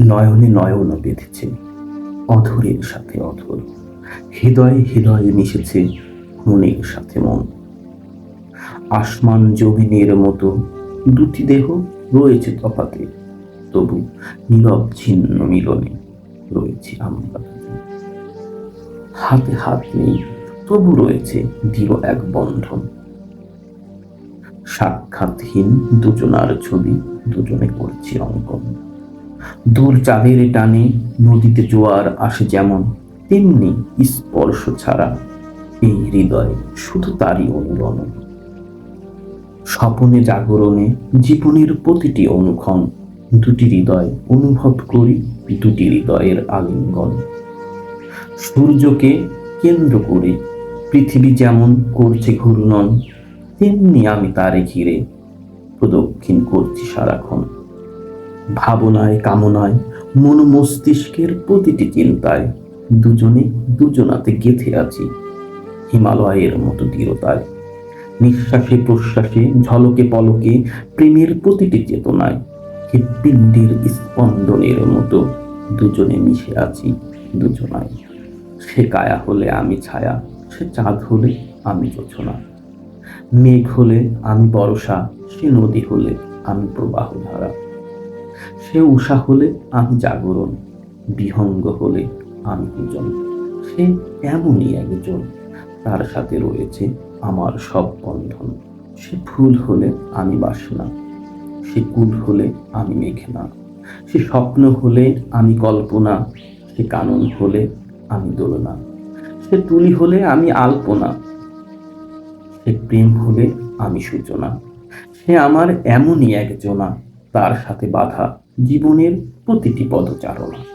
নয়নে নয়ন বেঁধেছে, অধরের সাথে অধর। হৃদয়ে হৃদয়ে মিশেছে মনের সাথে মন। আসমান জমিনের মতো দুটি দেহ রয়েছে তফাতে, তবু নীরব ছিন্ন মিলনে রয়েছে আমরা হাতে হাত নেই, তবু রয়েছে দৃঢ় এক বন্ধন। সাক্ষাৎহীন দুজনার ছবি দুজনে করছি অঙ্কন। দূর চাঁদের টানে নদীতে জোয়ার আসে যেমন, তেমনি স্পর্শ ছাড়া এই হৃদয় শুধু তারই অনুরণন স্বপনে জাগরণে জীবনের প্রতিটি অনুক্ষণ দুটি হৃদয় অনুভব করি দুটি হৃদয়ের আলিঙ্গন। সূর্যকে কেন্দ্র করে পৃথিবী যেমন করছে ঘূর্ণন, তেমনি আমি তারে ঘিরে প্রদক্ষিণ করছি সারাক্ষণ। ভাবনায়, কামনায়, মন মস্তিষ্কের প্রতিটি চিন্তায় দুজনে দুজনাতে গেথে আছি। হিমালয়ের মতো দৃঢ়তায়, নিঃশ্বাসে প্রশ্বাসে, ঝলকে পলকে, প্রেমের প্রতিটি চেতনায় হৃৎপিণ্ডের স্পন্দনের মতো দুজনে মিশে আছি দুজনায় সে কায়া হলে আমি ছায়া, সে চাঁদ হলে আমি যোছনা। মেঘ হলে আমি বর্ষা, সে নদী হলে আমি প্রবাহ ধারা সে উষা হলে আমি জাগরণ, বিহঙ্গ হলে আমি পূজন। সে এমনই একজন, তার সাথে রয়েছে আমার সব বন্ধন। সে ফুল হলে আমি বাসনা, সে কুল হলে আমি মেঘনা, সে স্বপ্ন হলে আমি কল্পনা, সে কানন হলে আমি দোলনা, সে তুলি হলে আমি আলপনা, সে প্রেম হলে আমি সূচনা, সে আমার এমনই একজনা তার সাথে বাধা জীবনের প্রতিটি পদচারণা।